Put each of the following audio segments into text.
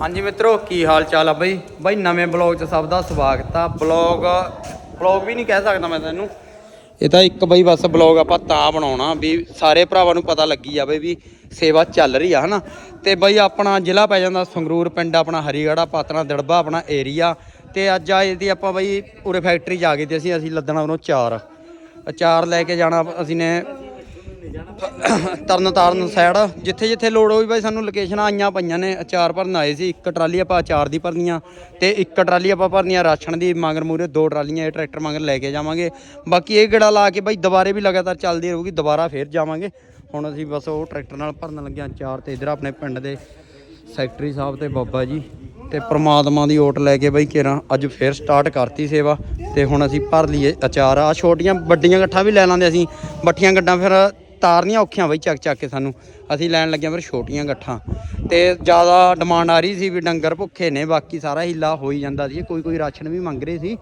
ਹਾਂਜੀ ਮਿੱਤਰੋ, ਕੀ ਹਾਲ ਚਾਲ ਆ ਬਈ? ਬਈ, ਨਵੇਂ ਬਲੌਗ 'ਚ ਸਭ ਦਾ ਸਵਾਗਤ ਆ। ਬਲੌਗ ਬਲੌਗ ਵੀ ਨਹੀਂ ਕਹਿ ਸਕਦਾ ਮੈਂ ਤੈਨੂੰ। ਇਹ ਤਾਂ ਇੱਕ ਬਈ ਬਸ ਬਲੌਗ ਆਪਾਂ ਤਾਂ ਬਣਾਉਣਾ ਵੀ ਸਾਰੇ ਭਰਾਵਾਂ ਨੂੰ ਪਤਾ ਲੱਗੀ ਜਾਵੇ ਵੀ ਸੇਵਾ ਚੱਲ ਰਹੀ ਆ, ਹਨਾ? ਤੇ ਬਈ ਆਪਣਾ ਜ਼ਿਲ੍ਹਾ ਪੈ ਜਾਂਦਾ ਸੰਗਰੂਰ, ਪਿੰਡ ਆਪਣਾ ਹਰੀਗੜਾ ਪਾਤਣਾ, ਦੜਬਾ ਆਪਣਾ ਏਰੀਆ। ਤੇ ਅੱਜ ਆਏ ਦੀ ਆਪਾਂ ਬਈ ਉਰੇ ਫੈਕਟਰੀ ਜਾ ਆ ਗਏ ਤੇ ਅਸੀਂ ਅਸੀਂ ਲੱਦਣਾ ਉਹਨੂੰ ਚਾਰ। ਚਾਰ ਲੈ ਕੇ ਜਾਣਾ, ਅਸੀਂ ਨੇ ਤਰਨ ਤਾਰਨ ਸਾਈਡ, ਜਿੱਥੇ ਜਿੱਥੇ ਲੋੜ ਹੋਈ ਬਾਈ ਸਾਨੂੰ ਲੋਕੇਸ਼ਨਾਂ ਆਈਆਂ ਪਈਆਂ ਨੇ, ਅਚਾਰ ਭਰਨ ਆਏ ਸੀ। ਇੱਕ ਟਰਾਲੀ ਆਪਾਂ ਅਚਾਰ ਦੀ ਭਰਨੀਆਂ ਤੇ ਇੱਕ ਟਰਾਲੀ ਆਪਾਂ ਭਰਨੀਆਂ ਰਾਸ਼ਨ ਦੀ। ਮਗਰ ਮੂਰੇ ਦੋ ਟਰਾਲੀਆਂ, ਇਹ ਟਰੈਕਟਰ ਮਗਰ ਲੈ ਕੇ ਜਾਵਾਂਗੇ। ਬਾਕੀ ਇਹ ਗੇੜਾ ਲਾ ਕੇ ਬਾਈ ਦੁਬਾਰੇ ਵੀ ਲਗਾਤਾਰ ਚੱਲਦੀ ਰਹੂਗੀ, ਦੁਬਾਰਾ ਫੇਰ ਜਾਵਾਂਗੇ। ਹੁਣ ਅਸੀਂ ਬਸ ਉਹ ਟਰੈਕਟਰ ਨਾਲ ਭਰਨ ਲੱਗੇ ਅਚਾਰ ਤੇ। ਇਧਰ ਆਪਣੇ ਪਿੰਡ ਦੇ ਸੈਕਟਰੀ ਸਾਹਿਬ ਤੇ ਬਾਬਾ ਜੀ ਤੇ ਪ੍ਰਮਾਤਮਾ ਦੀ ਓਟ ਲੈ ਕੇ ਬਈ ਕੇਰਾਂ ਅੱਜ ਫੇਰ ਸਟਾਰਟ ਕਰਤੀ ਸੇਵਾ ਤੇ ਹੁਣ ਅਸੀਂ ਭਰ ਲਈਏ ਅਚਾਰ। ਆ ਛੋਟੀਆਂ ਵੱਡੀਆਂ ਗੱਠਾਂ ਵੀ ਲੈ ਲਾਂਦੇ ਅਸੀਂ, ਬੱਠੀਆਂ ਗੱਡਾਂ ਫਿਰ ਤਾਰਨੀਆਂ ਔਖੀਆਂ ਬਈ ਚੱਕ ਚੱਕ ਕੇ ਸਾਨੂੰ। ਅਸੀਂ ਲੈਣ ਲੱਗਿਆ ਫਿਰ ਛੋਟੀਆਂ ਗੱਠਾਂ। ਤੇ ਜ਼ਿਆਦਾ ਡਿਮਾਂਡ ਆ ਰਹੀ ਸੀ ਵੀ ਡੰਗਰ ਭੁੱਖੇ ਨੇ, ਬਾਕੀ ਸਾਰਾ ਹਿੱਲਾ ਹੋ ਹੀ ਜਾਂਦਾ ਸੀ। ਕੋਈ ਕੋਈ ਰਾਸ਼ਨ ਵੀ ਮੰਗ ਰਹੇ ਸੀ।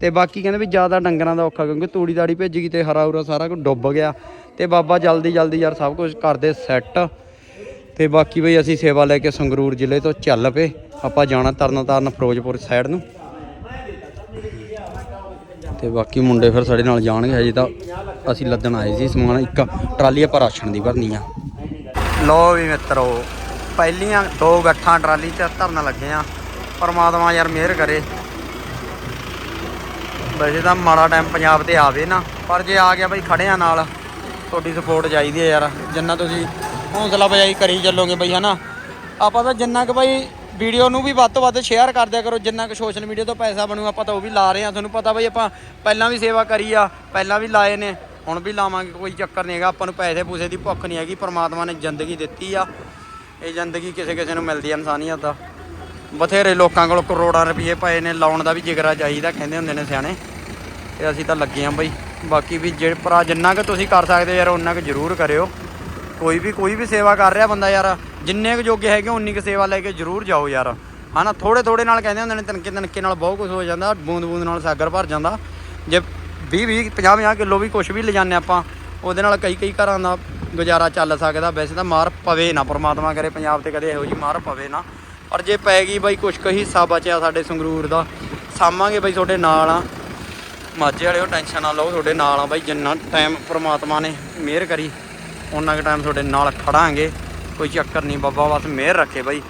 ਤੇ ਬਾਕੀ ਕਹਿੰਦੇ ਵੀ ਜ਼ਿਆਦਾ ਡੰਗਰਾਂ ਦਾ ਔਖਾ ਕਿਉਂਕਿ ਤੂੜੀ ਦਾੜੀ ਭੇਜ ਗਈ ਤੇ ਹਰਾ ਉਰਾ ਸਾਰਾ ਕੁਝ ਡੁੱਬ ਗਿਆ। ਤੇ ਬਾਬਾ ਜਲਦੀ ਜਲਦੀ ਯਾਰ ਸਭ ਕੁਝ ਕਰਦੇ ਸੈੱਟ ਤੇ ਬਾਕੀ ਬਈ ਅਸੀਂ ਸੇਵਾ ਲੈ ਕੇ ਸੰਗਰੂਰ ਜ਼ਿਲ੍ਹੇ ਤੋਂ ਚੱਲ ਪਏ। ਆਪਾਂ ਜਾਣਾ ਤਰਨਤਾਰਨ ਫਿਰੋਜ਼ਪੁਰ ਸਾਈਡ ਨੂੰ। ਤੇ ਬਾਕੀ ਮੁੰਡੇ ਫਿਰ ਸਾਡੇ ਨਾਲ ਜਾਣਗੇ ਹਜੇ ਤਾਂ। ਅਸੀਂ ਲੱਦਣ ਆਏ ਸੀ ਸਮਾਨ, ਇੱਕ ਟਰਾਲੀ ਆਪਾਂ ਰਾਸ਼ਨ ਦੀ ਭਰਨੀ ਆ। ਲੋ ਵੀ ਮਿੱਤਰੋ, ਪਹਿਲੀਆਂ ਦੋ ਗੱਠਾਂ ਟਰਾਲੀ 'ਚ ਧਰਨ ਲੱਗੇ ਆ। ਪਰਮਾਤਮਾ ਯਾਰ ਮਿਹਰ ਕਰੇ। ਵੈਸੇ ਤਾਂ ਮਾੜਾ ਟਾਈਮ ਪੰਜਾਬ ਤੇ ਆਵੇ ਨਾ, ਪਰ ਜੇ ਆ ਗਿਆ ਬਈ ਖੜਿਆਂ ਨਾਲ, ਤੁਹਾਡੀ ਸਪੋਰਟ ਚਾਹੀਦੀ ਹੈ ਯਾਰ। ਜਿੰਨਾ ਤੁਸੀਂ ਹੌਸਲਾ ਬਜਾਈ ਕਰੀ ਚੱਲੋਗੇ ਬਈ, ਹਨਾ? ਆਪਾਂ ਤਾਂ ਜਿੰਨਾ ਕੁ ਬਈ ਵੀਡੀਓ ਨੂੰ ਵੀ ਵੱਧ ਤੋਂ ਵੱਧ ਸ਼ੇਅਰ ਕਰ ਦਿਆ ਕਰੋ, ਜਿੰਨਾ ਕੁ ਸੋਸ਼ਲ ਮੀਡੀਆ ਤੋਂ ਪੈਸਾ ਬਣੂ, ਆਪਾਂ ਤਾਂ ਉਹ ਵੀ ਲਾ ਰਹੇ ਆ। ਤੁਹਾਨੂੰ ਪਤਾ ਬਈ ਆਪਾਂ ਪਹਿਲਾਂ ਵੀ ਸੇਵਾ ਕਰੀ ਆ, ਪਹਿਲਾਂ ਵੀ ਲਾਏ ਨੇ। ਹੁਣ ਵੀ ਲਾਵਾਂਗੇ, ਕੋਈ ਚੱਕਰ ਨਹੀਂ ਹੈਗਾ। ਆਪਾਂ ਨੂੰ ਪੈਸੇ ਪੂਸੇ ਦੀ ਭੁੱਖ ਨਹੀਂ ਹੈਗੀ। ਪਰਮਾਤਮਾ ਨੇ ਜ਼ਿੰਦਗੀ ਦਿੱਤੀ ਆ। ਇਹ ਜ਼ਿੰਦਗੀ ਕਿਸੇ ਕਿਸੇ ਨੂੰ ਮਿਲਦੀ ਆ ਇਨਸਾਨੀਅਤ ਦਾ। ਬਥੇਰੇ ਲੋਕਾਂ ਕੋਲ ਕਰੋੜਾਂ ਰੁਪਏ ਪਏ ਨੇ। ਲਾਉਣ ਦਾ ਵੀ ਜਿਗਰਾ ਚਾਹੀਦਾ, ਕਹਿੰਦੇ ਹੁੰਦੇ ਨੇ ਸਿਆਣੇ। ਤੇ ਅਸੀਂ ਤਾਂ ਲੱਗੇ ਆਂ ਬਈ। ਬਾਕੀ ਵੀ ਜੇ ਭਰਾ ਜਿੰਨਾ ਕੁ ਤੁਸੀਂ ਕਰ ਸਕਦੇ ਹੋ ਯਾਰ ਉਹਨਾਂ ਕੁ ਜ਼ਰੂਰ ਕਰਿਓ। ਕੋਈ ਵੀ ਕੋਈ ਵੀ ਸੇਵਾ ਕਰ ਰਿਹਾ ਬੰਦਾ ਯਾਰ, ਜਿੰਨੇ ਕੁ ਜੋਗੇ ਹੈਗੇ ਉਨੀ ਕੁ ਸੇਵਾ ਲੈ ਕੇ ਜ਼ਰੂਰ ਜਾਓ ਯਾਰ। ਹਨਾ ਥੋੜੇ ਥੋੜੇ ਨਾਲ ਕਹਿੰਦੇ ਹੁੰਦੇ ਨੇ ਤਨਕੇ ਤਨਕੇ ਨਾਲ ਬਹੁਤ ਕੁਝ ਹੋ ਜਾਂਦਾ। ਬੂੰਦ ਬੂੰਦ ਨਾਲ ਸਾਗਰ ਭਰ ਜਾਂਦਾ। ਜੇ 20 20 50 50 ਕਿਲੋ ਵੀ ਕੁਝ ਵੀ ਲਿਜਾਨੇ ਆਪਾਂ। ਉਹਦੇ ਨਾਲ ਕਈ ਕਈ ਘਰਾਂ ਦਾ ਗੁਜ਼ਾਰਾ ਚੱਲ ਸਕਦਾ। ਵੈਸੇ ਤਾਂ ਮਾਰ ਪਵੇ ਨਾ, ਪਰਮਾਤਮਾ ਕਰੇ, ਪੰਜਾਬ ਤੇ ਕਦੇ ਇਹੋ ਜੀ ਮਾਰ ਪਵੇ ਨਾ। ਪਰ ਜੇ ਪੈ ਗਈ ਬਾਈ ਕੁਛ ਕੁ ਹਿੱਸਾ ਬਚਿਆ ਸਾਡੇ ਸੰਗਰੂਰ ਦਾ ਸਾਮਾਂਗੇ ਬਾਈ ਤੁਹਾਡੇ ਨਾਲ ਆ। ਮਾਝੇ ਵਾਲਿਓ, ਟੈਨਸ਼ਨ ਨਾ ਲਓ, ਤੁਹਾਡੇ ਨਾਲ ਆ ਬਾਈ, ਜਿੰਨਾ ਟਾਈਮ ਪਰਮਾਤਮਾ ਨੇ ਮਿਹਰ ਕਰੀ ਉਹਨਾਂ ਕੁ ਟਾਈਮ ਤੁਹਾਡੇ ਨਾਲ ਖੜਾਂਗੇ। ਕੋਈ ਚੱਕਰ ਨਹੀਂ, ਬਾਬਾ ਬਸ ਮਿਹਰ ਰੱਖੇ ਬਾਈ।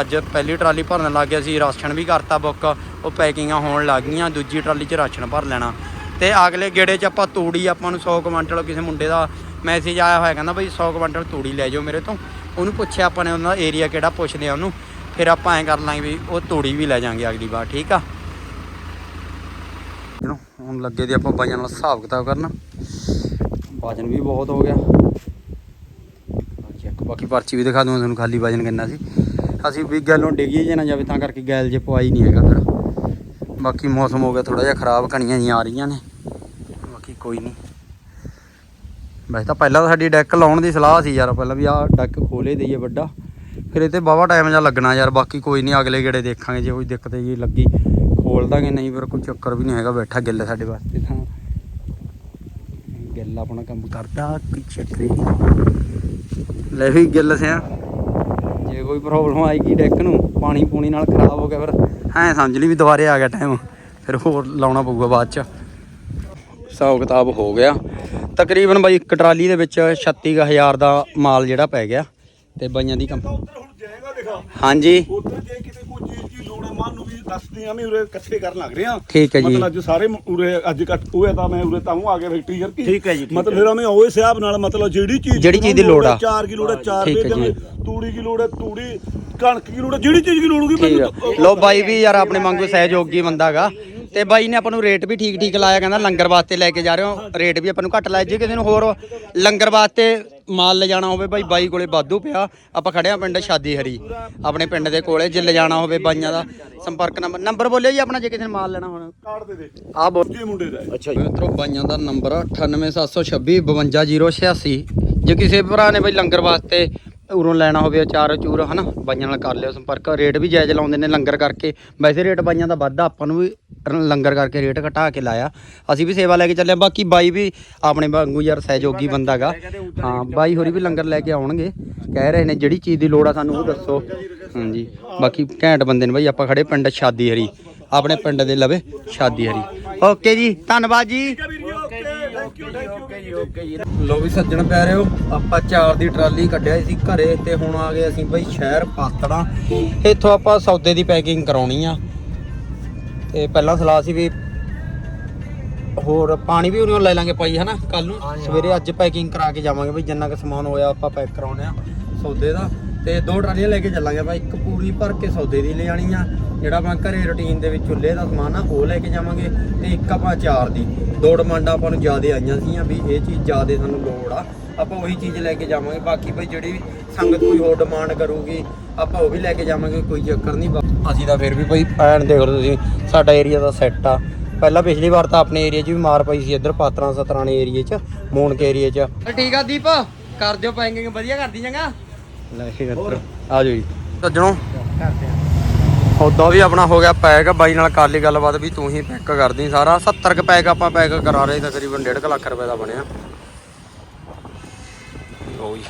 ਅੱਜ ਪਹਿਲੀ ਟਰਾਲੀ ਭਰਨ ਲੱਗ ਗਿਆ ਸੀ, ਰਾਸ਼ਨ ਵੀ ਕਰਤਾ ਬੁੱਕ। ਉਹ ਪੈਕਿੰਗਾਂ ਹੋਣ ਲੱਗ ਗਈਆਂ, ਦੂਜੀ ਟਰਾਲੀ 'ਚ ਰਾਸ਼ਨ ਭਰ ਲੈਣਾ। ਤੇ ਅਗਲੇ ਗੇੜੇ 'ਚ ਆਪਾਂ ਤੂੜੀ ਆਪਾਂ ਨੂੰ 100 ਕੁਇੰਟਲ ਕਿਸੇ ਮੁੰਡੇ ਦਾ ਮੈਸੇਜ ਆਇਆ ਹੋਇਆ ਕਹਿੰਦਾ ਬਾਈ 100 ਕੁਇੰਟਲ ਤੂੜੀ ਲੈ ਜਾਓ ਮੇਰੇ ਤੋਂ। ਉਹਨੂੰ ਪੁੱਛਿਆ ਆਪਾਂ ਨੇ ਉਹਨਾਂ ਦਾ ਏਰੀਆ ਕਿਹੜਾ ਪੁੱਛਦੇ ਆ ਉਹਨੂੰ। ਫਿਰ ਆਪਾਂ ਐਂ ਕਰ ਲਾਂਗੇ ਵੀ ਉਹ ਤੂੜੀ ਵੀ ਲੈ ਜਾਾਂਗੇ ਅਗਲੀ ਵਾਰ, ਠੀਕ ਆ? ਚਲੋ, ਹੁਣ ਲੱਗੇ ਦੀ ਆਪਾਂ ਬਾਈਆਂ ਨਾਲ ਹਿਸਾਬ ਕਿਤਾਬ ਕਰਨਾ। ਵਜਨ ਵੀ ਬਹੁਤ ਹੋ ਗਿਆ। ਚੈੱਕ ਬਾਕੀ ਪਰਚੀ ਵੀ ਦਿਖਾ ਦੂੰਗਾ ਤੁਹਾਨੂੰ, ਖਾਲੀ ਵਜਨ ਕਿੰਨਾ ਸੀ। ਅਸੀਂ ਵੀ ਗੈਲੋਂ ਡਿੱਗੀ ਜੇ ਨਾ ਜਾਵੇ, ਤਾਂ ਕਰਕੇ ਗੈਲ ਜੇ ਪਵਾਈ ਨਹੀਂ ਹੈਗਾ ਫਿਰ। ਬਾਕੀ ਮੌਸਮ ਹੋ ਗਿਆ ਥੋੜਾ ਜਿਹਾ ਖਰਾਬ ਕਣੀਆਂ ਜੀਆਂ ਆ ਰਹੀਆਂ ਨੇ। ਬਾਕੀ ਕੋਈ ਨਹੀਂ। ਵੈਸੇ ਤਾਂ ਪਹਿਲਾਂ ਤਾਂ ਸਾਡੀ ਡੈਕ ਲਾਉਣ ਦੀ ਸਲਾਹ ਸੀ ਯਾਰ, ਪਹਿਲਾਂ ਵੀ ਆਹ ਡੈਕ ਖੋਲੇ ਦਈਏ ਵੱਡਾ। ਫਿਰ ਇਹ ਤੇ ਬਾਵਾ ਟਾਈਮ ਜਾਂ ਲੱਗਣਾ ਯਾਰ, ਬਾਕੀ ਕੋਈ ਨਹੀਂ, ਅਗਲੇ ਗੇੜੇ ਦੇਖਾਂਗੇ, ਜੇ ਕੋਈ ਦਿੱਕਤ ਜੀ ਲੱਗੀ ਖੋਲ ਦਾਂਗੇ, ਨਹੀਂ ਫਿਰ ਕੋਈ ਚੱਕਰ ਵੀ ਨਹੀਂ ਹੈਗਾ, ਬੈਠਾ ਗਿੱਲ ਸਾਡੇ ਵਾਸਤੇ ਤਾਂ। ਗਿੱਲ ਆਪਣਾ ਕੰਮ ਕਰਦਾ, ਕੋਈ ਚੱਕਰ ਲੈ ਵੀ ਗਿੱਲ ਸਿਆ। ਜੇ ਕੋਈ ਪ੍ਰੋਬਲਮ ਆਏਗੀ ਡੈਕ ਨੂੰ, ਪਾਣੀ ਪੂਣੀ ਨਾਲ ਖਰਾਬ ਹੋ ਗਿਆ ਫਿਰ। ਐ ਸਮਝ ਲਈ ਵੀ ਦੁਬਾਰੇ ਆ ਗਿਆ ਟਾਈਮ ਫਿਰ ਹੋਰ ਲਾਉਣਾ ਪਊਗਾ ਬਾਅਦ ਚ। ਹਿਸਾਬ ਕਿਤਾਬ ਹੋ ਗਿਆ। ਤਕਰੀਬਨ ਬਾਈ ਇੱਕ ਟਰਾਲੀ ਦੇ ਵਿੱਚ 36000 ਦਾ ਮਾਲ ਜਿਹੜਾ ਪੈ ਗਿਆ ਤੇ ਬਾਈਆਂ ਦੀ ਕੰਪ ਹੁਣ ਜਾਏਗਾ ਦੇਖਾ। ਹਾਂਜੀ। ਉਧਰ ਜੇ ਕਿਤੇ ਕੋਈ ਚੀਜ਼ ਦੀ ਲੋੜ ਹੈ ਮਨ ਵੀ ਦੱਸਦੇ ਆ ਵੀ ਉਰੇ ਇਕੱਠੇ ਕਰਨ ਲੱਗ ਰਹੇ ਠੀਕ ਹੈ ਜੀ। ਮਤਲਬ ਅੱਜ ਸਾਰੇ ਮ- ਉਰੇ ਅੱਜ ਕੱਟ ਹੋਇਆ ਤਾਂ ਮੈਂ ਉਰੇ ਤਾਂ ਆ ਗਿਆ ਫੈਕਟਰੀ ਯਾਰ ਕੀ? ਠੀਕ ਹੈ ਜੀ, ਮਤਲਬ ਫਿਰ ਮੈਂ ਉਹ ਹਿਸਾਬ ਨਾਲ ਮਤਲਬ ਜਿਹੜੀ ਚੀਜ਼ ਜਿਹੜੀ ਚੀਜ਼ ਦੀ ਲੋੜ ਆ। 4 ਕੀ ਲੋੜ ਹੈ 4 ਠੀਕ ਹੈ ਰੁਪਏ ਜੀ। ਦੇ ਤੂੜੀ ਕੀ ਲੋੜ ਹੈ ਤੂੜੀ ਕਣਕ ਕੀ ਲੋੜ ਹੈ ਜਿਹੜੀ ਚੀਜ਼ ਦੀ ਲੋੜ ਹੋਊਗੀ ਠੀਕ ਆ। ਲੋ ਬਾਈ ਵੀ ਯਾਰ ਆਪਣੇ ਵਾਂਗੂ ਸਹਿਯੋਗੀ ਬੰਦਾਗਾ ਤੇ ਬਾਈ ਨੇ ਆਪਾਂ ਨੂੰ ਰੇਟ ਵੀ ਠੀਕ ਠੀਕ ਲਾਇਆ ਕਹਿੰਦਾ ਲੰਗਰ ਵਾਸਤੇ ਲੈ ਕੇ ਜਾ ਰਹੇ ਹੋ। ਰੇਟ ਵੀ ਆਪਾਂ ਨੂੰ ਘੱਟ ਲਾਇਆ। ਜੇ ਕਿਸੇ ਨੂੰ ਹੋਰ ਲੰਗਰ ਵਾਸਤੇ ਮਾਲ ਲਿਜਾਣਾ ਹੋਵੇ ਬਾਈ ਬਾਈ ਕੋਲੇ ਬਾਦੂ ਪਿਆ। ਆਪਾਂ ਖੜਿਆ ਪਿੰਡ ਸ਼ਾਦੀ ਹਰੀ। ਆਪਣੇ ਪਿੰਡ ਦੇ ਕੋਲੇ ਜੇ ਲਿਜਾਣਾ ਹੋਵੇ ਬਾਈਆਂ ਦਾ ਸੰਪਰਕ ਨੰਬਰ। ਨੰਬਰ ਬੋਲਿਓ ਜੀ ਆਪਣਾ ਜੇ ਕਿਸੇ ਨੇ ਮਾਲ ਲੈਣਾ ਹੋਣਾ। ਕਾਰਡ ਦੇ ਦੇ। ਆ ਬੋਲ। ਜੀ ਮੁੰਡੇ ਦਾ ਹੈ। ਅੱਛਾ ਜੀ। ਮਿੱਤਰੋ ਬਾਈਆਂ ਦਾ ਨੰਬਰ 98726 52086 ਜੇ ਕਿਸੇ ਭਰਾ ਨੇ ਬਈ ਲੰਗਰ ਵਾਸਤੇ ਉਰੋਂ ਲੈਣਾ ਹੋਵੇ ਚਾਰ ਚੂਰ, ਹਨਾ? ਬਾਈਆਂ ਨਾਲ ਕਰ ਲਿਓ ਸੰਪਰਕ। ਰੇਟ ਵੀ ਜਾਇਜ਼ ਲਾਉਂਦੇ ਨੇ ਲੰਗਰ ਕਰਕੇ। ਵੈਸੇ ਰੇਟ ਬਾਈਆਂ ਦਾ ਵੱਧਦਾ, ਆਪਾਂ ਨੂੰ ਵੀ ਲੰਗਰ ਕਰਕੇ ਰੇਟ ਘਟਾ ਕੇ ਲਾਇਆ। ਅਸੀਂ ਵੀ ਸੇਵਾ ਲੈ ਕੇ ਚੱਲੇ ਬਾਕੀ ਬਾਈ ਵੀ ਆਪਣੇ ਵਾਂਗੂ ਯਾਰ ਸਹਿਯੋਗੀ ਬੰਦਾਗਾ। ਹਾਂ, ਬਾਈ ਹੋਰੀ ਵੀ ਲੰਗਰ ਲੈ ਕੇ ਆਉਣਗੇ। ਕਹਿ ਰਹੇ ਨੇ, ਜਿਹੜੀ ਚੀਜ਼ ਦੀ ਲੋੜ ਆ ਸਾਨੂੰ ਉਹ ਦੱਸੋ। ਹਾਂਜੀ, ਬਾਕੀ ਘੈਂਟ ਬੰਦੇ ਨੇ ਬਾਈ, ਆਪਾਂ ਖੜੇ ਪਿੰਡ ਸ਼ਾਦੀ ਹਰੀ ਆਪਣੇ ਪਿੰਡ ਦੇ ਲਵੇ ਸ਼ਾਦੀ ਹਰੀ ਓਕੇ ਜੀ, ਧੰਨਵਾਦ ਜੀ। ਲੋ ਵੀ ਸੱਜਣ ਪੈ ਰਹੇ ਹੋ ਆਪਾਂ ਚਾਰ ਦੀ ਟਰਾਲੀ ਕੱਢਿਆ ਸੀ ਘਰੇ ਤੇ ਹੁਣ ਆ ਗਏ ਅਸੀਂ ਬਈ ਸ਼ਹਿਰ ਪਾਤੜਾ। ਇੱਥੋਂ ਆਪਾਂ ਸੌਦੇ ਦੀ ਪੈਕਿੰਗ ਕਰਾਉਣੀ ਆ। ਤੇ ਪਹਿਲਾਂ ਸਲਾਹ ਸੀ ਵੀ ਹੋਰ ਪਾਣੀ ਵੀ ਉਹਨੂੰ ਲੈ ਲਾਂਗੇ ਭਾਈ ਹਨਾ? ਕੱਲ ਨੂੰ ਸਵੇਰੇ ਅੱਜ ਪੈਕਿੰਗ ਕਰਾ ਕੇ ਜਾਵਾਂਗੇ ਬਈ ਜਿੰਨਾ ਕੁ ਸਮਾਨ ਹੋਇਆ ਆਪਾਂ ਪੈਕ ਕਰਾਉਣੇ ਆ ਸੌਦੇ ਦਾ। ਤੇ ਦੋ ਟਰਾਲੀਆਂ ਲੈ ਕੇ ਚੱਲਾਂਗੇ ਭਾਈ ਇੱਕ ਪੂਰੀ ਭਰ ਕੇ ਸੌਦੇ ਦੀ ਲੈ ਜਾਣੀ ਆ। ਜਿਹੜਾ ਆਪਾਂ ਘਰੇ ਰੁਟੀਨ ਦੇ ਵਿੱਚ ਚੁੱਲ੍ਹੇ ਦਾ ਸਮਾਨ ਆ, ਉਹ ਲੈ ਕੇ ਜਾਵਾਂਗੇ ਤੇ ਇੱਕ ਆਪਾਂ ਚਾਰ ਦੀ। ਦੋ ਡਿਮਾਂਡਾਂ ਆਪਾਂ ਨੂੰ ਜ਼ਿਆਦਾ ਆਈਆਂ ਸੀਗੀਆਂ ਵੀ ਇਹ ਚੀਜ਼ ਜ਼ਿਆਦਾ ਸਾਨੂੰ ਲੋੜ ਆ। ਆਪਾਂ ਉਹੀ ਚੀਜ਼ ਲੈ ਕੇ ਜਾਵਾਂਗੇ, ਬਾਕੀ ਭਾਈ ਜਿਹੜੀ ਵੀ ਸੰਗਤ ਕੋਈ ਹੋਰ ਡਿਮਾਂਡ ਕਰੂਗੀ, ਆਪਾਂ ਉਹ ਵੀ ਲੈ ਕੇ ਜਾਵਾਂਗੇ, ਕੋਈ ਚੱਕਰ ਨਹੀਂ। ਅਸੀਂ ਤਾਂ ਫਿਰ ਵੀ ਭਾਈ ਐਨ ਦੇਖ ਲਓ ਤੁਸੀਂ, ਸਾਡਾ ਏਰੀਆ ਦਾ ਸੈੱਟ ਆ। ਪਹਿਲਾਂ ਪਿਛਲੀ ਵਾਰ ਤਾਂ ਆਪਣੇ ਏਰੀਆ 'ਚ ਵੀ ਮਾਰ ਪਈ ਸੀ ਇੱਧਰ, ਪਾਤਰਾਂ ਸਤਰਾਣੇ ਏਰੀਏ 'ਚ, ਮੂਨਕ ਏਰੀਏ 'ਚ। ਠੀਕ ਆ ਦੀਪ, ਕਰ ਦਿਓ ਪੈਕਿੰਗ, ਵਧੀਆ ਕਰਦੀ ਚੰਗਾ। ਲੈ ਇੱਧਰ। ਆ ਜਾਓ ਜੀ। ਸੱਜਣੋ। ਉਦੋਂ ਵੀ ਆਪਣਾ ਹੋ ਗਿਆ ਪੈਕ ਬਾਈ ਨਾਲ ਕਰ ਲਈ ਗੱਲਬਾਤ ਵੀ ਤੂੰ ਹੀ ਪੈਕ ਕਰਦੀ ਸਾਰਾ। 70 ਕ ਪੈਕ ਆਪਾਂ ਪੈਕ ਕਰਾ ਰਹੇ ਤਕਰੀਬਨ 1.5 ਲੱਖ ਰੁਪਏ ਦਾ ਬਣਿਆ। ਲਓ ਜੀ।